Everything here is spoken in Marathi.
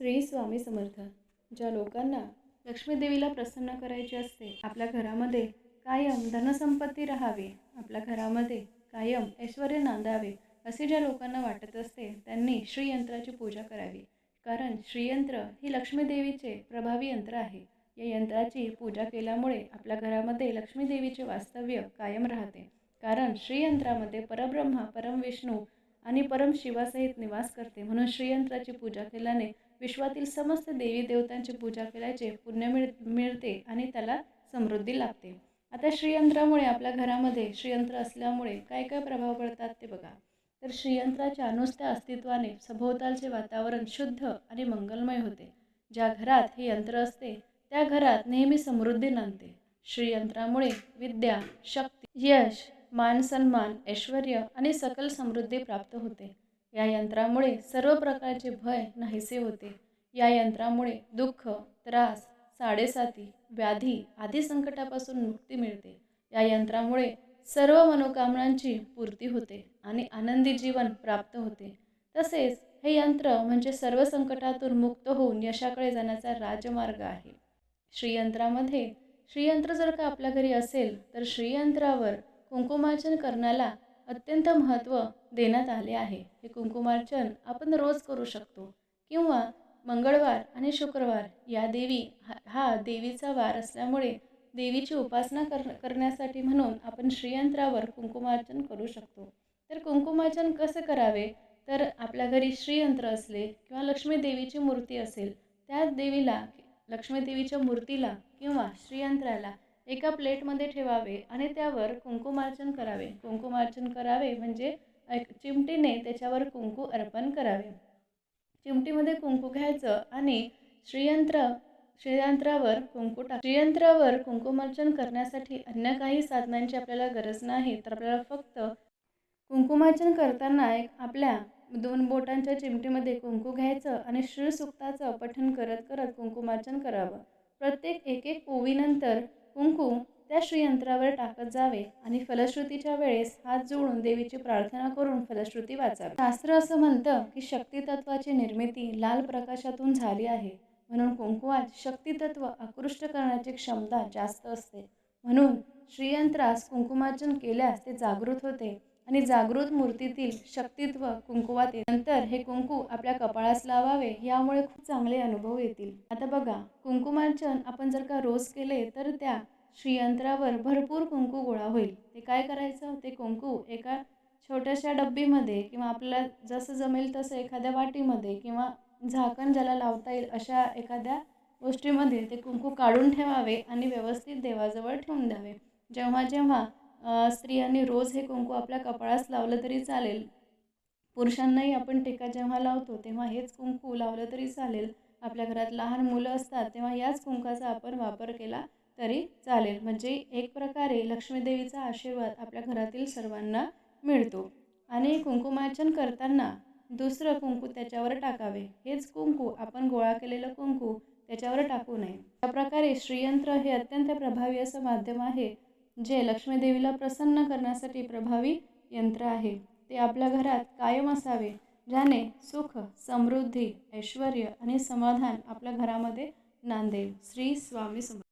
श्री स्वामी समर्थ ज्या लोकांना लक्ष्मीदेवीला प्रसन्न करायची असते आपल्या घरामध्ये कायम धनसंपत्ती राहावी आपल्या घरामध्ये कायम ऐश्वर नांदावे असे ज्या लोकांना वाटत असते त्यांनी श्रीयंत्राची पूजा करावी. कारण श्रीयंत्र ही लक्ष्मी देवीचे प्रभावी यंत्र आहे. या यंत्राची पूजा केल्यामुळे आपल्या घरामध्ये लक्ष्मी देवीचे वास्तव्य कायम राहते. कारण श्रीयंत्रामध्ये परब्रह्मा परमविष्णू आणि परम शिवासहित निवास करते. म्हणून श्रीयंत्राची पूजा केल्याने विश्वातील समस्त देवी देवतांची पूजा केल्याचे पुण्य मिळ मिळते आणि त्याला समृद्धी लाभते. आता श्रीयंत्रामुळे आपल्या घरामध्ये श्रीयंत्र असल्यामुळे काय काय प्रभाव पडतात ते बघा. तर श्रीयंत्राच्या नुसत्या अस्तित्वाने सभोवतालचे वातावरण शुद्ध आणि मंगलमय होते. ज्या घरात हे यंत्र असते त्या घरात नेहमी समृद्धी नांदते. श्रीयंत्रामुळे विद्या शक्ती यश मान सन्मान ऐश्वर आणि सकल समृद्धी प्राप्त होते. या यंत्रामुळे सर्व प्रकारचे भय नाहीसे होते. या यंत्रामुळे दुःख त्रास साडेसाती व्याधी आदी संकटापासून मुक्ती मिळते. या यंत्रामुळे सर्व मनोकामनांची पूर्ती होते आणि आनंदी जीवन प्राप्त होते. तसेच हे यंत्र म्हणजे सर्व संकटातून मुक्त होऊन यशाकडे जाण्याचा राजमार्ग आहे. श्रीयंत्रामध्ये श्रीयंत्र जर का आपल्या घरी असेल तर श्रीयंत्रावर कुंकुमार्चन करण्याला अत्यंत महत्त्व देण्यात आले आहे. हे कुंकुमार्चन आपण रोज करू शकतो. किंवा मंगळवार आणि शुक्रवार या देवी हा हा देवीचा वार असल्यामुळे देवीची उपासना कर करण्यासाठी म्हणून आपण श्रीयंत्रावर कुंकुमार्चन करू शकतो. तर कुंकुमार्चन कसं करावे? तर आपल्या घरी श्रीयंत्र असले किंवा लक्ष्मी देवीची मूर्ती असेल त्या देवीला लक्ष्मी देवीच्या मूर्तीला किंवा श्रीयंत्राला एका प्लेटमध्ये ठेवावे आणि त्यावर कुंकुमार्चन करावे. कुंकुमार्चन करावे म्हणजे एक चिमटीने त्याच्यावर कुंकू अर्पण करावे. चिमटीमध्ये कुंकू घ्यायचं आणि श्रीयंत्र श्रीयंत्रावर कुंकू टाक श्रीयंत्रावर कुंकुमार्चन करण्यासाठी अन्य काही साधनांची आपल्याला गरज नाही तर आपल्याला फक्त कुंकुमार्चन करताना एक आपल्या दोन बोटांच्या चिमटीमध्ये कुंकू घ्यायचं आणि श्रीसुक्ताचं पठण करत करत कुंकुमार्चन करावं. प्रत्येक एक एक ओवीनंतर कुंकू त्या श्रीयंत्रावर टाकत जावे आणि फलश्रुतीच्या वेळेस हात जोडून देवीची प्रार्थना करून फलश्रुती वाचावी. शास्त्र असं म्हणतं की शक्तितत्वाची निर्मिती लाल प्रकाशातून झाली आहे. म्हणून कुंकुवात शक्तितत्व आकृष्ट करण्याची क्षमता जास्त असते. म्हणून श्रीयंत्रास कुंकुमार्चन केल्यास ते जागृत होते. आणि जागृत मूर्तीतील शक्तित्व कुंकुवात येते नंतर हे कुंकू आपल्या कपाळास लावावे यामुळे खूप चांगले अनुभव येतील. आता बघा कुंकुमार्चन आपण जर का रोज केले तर त्या श्रीयंत्रावर भरपूर कुंकू गोळा होईल. ते काय करायचं? ते कुंकू एका छोट्याशा डब्बीमध्ये किंवा आपल्याला जसं जमेल तसं एखाद्या वाटीमध्ये किंवा झाकण ज्याला लावता येईल अशा एखाद्या गोष्टीमध्ये ते कुंकू काढून ठेवावे आणि व्यवस्थित देवाजवळ ठेवून द्यावे. जेव्हा जेव्हा स्त्रियांनी रोज हे कुंकू आपल्या कपाळास लावलं तरी चालेल. पुरुषांनाही आपण टेका जेव्हा लावतो तेव्हा हेच कुंकू लावलं तरी चालेल. आपल्या घरात लहान मुलं असतात तेव्हा याच कुंकाचा आपण वापर केला तरी चालेल. म्हणजे एक प्रकारे लक्ष्मीदेवीचा आशीर्वाद आपल्या घरातील सर्वांना मिळतो. आणि कुंकुमार्चन करताना दुसरं कुंकू त्याच्यावर टाकावे. हेच कुंकू आपण गोळा केलेलं कुंकू त्याच्यावर टाकू नये. त्या प्रकारे श्रीयंत्र हे अत्यंत प्रभावी असं माध्यम आहे. जे लक्ष्मीदेवीला प्रसन्न करण्यासाठी प्रभावी यंत्र आहे ते आपल्या घरात कायम असावे ज्याने सुख समृद्धी ऐश्वर आणि समाधान आपल्या घरामध्ये नांदेल. श्री स्वामी समर्थ.